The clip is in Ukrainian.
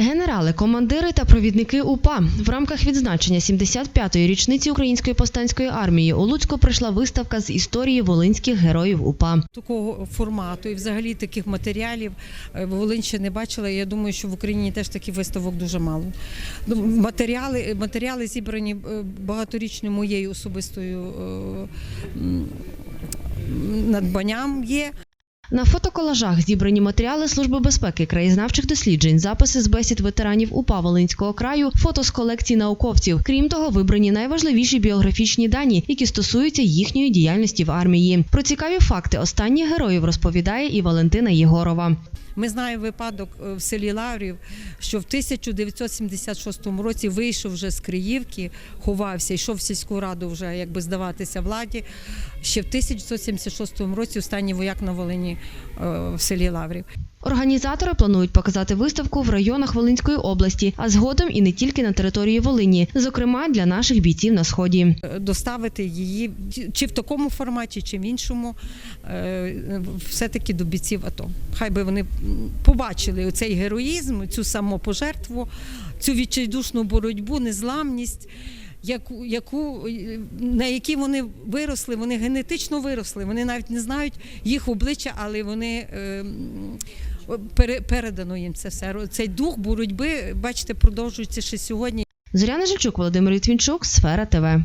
Генерали, командири та провідники УПА в рамках відзначення 75-ї річниці Української повстанської армії у Луцьку прийшла виставка з історії волинських героїв УПА. Такого формату і взагалі таких матеріалів е, Волинь ще не бачила. Я думаю, що в Україні теж таких виставок дуже мало. Ну, Матеріали, матеріали зібрані е, багаторічною моєю особистою е, надбанням є. На фотоколажах зібрані матеріали Служби безпеки, краєзнавчих досліджень, записи з бесід ветеранів УПА Волинського краю, фото з колекцій науковців. Крім того, вибрані найважливіші біографічні дані, які стосуються їхньої діяльності в армії. Про цікаві факти останніх героїв розповідає і Валентина Єгорова. Ми знаємо випадок е, в селі Лаврів, що в 1976 році вийшов вже з Криївки, ховався, йшов в сільську раду вже якби здаватися владі. Ще в 1976 році останній вояк на Волині в селі Лаврів. Організатори планують показати виставку в районах Волинської області, а згодом і не тільки на території Волині, зокрема для наших бійців на сході. Е, Доставити її чи в такому форматі, чи в іншому, е, все-таки до бійців АТО. Хай би вони побачили цей героїзм, цю самопожертву, цю відчайдушну боротьбу, незламність. Яку, яку, на які вони виросли, вони генетично виросли, вони навіть не знають їх обличчя, але вони е, передано їм це все. Цей дух боротьби, бачите, продовжується ще сьогодні. Зоряна Жильчук, Володимир Літвінчук, Сфера ТВ.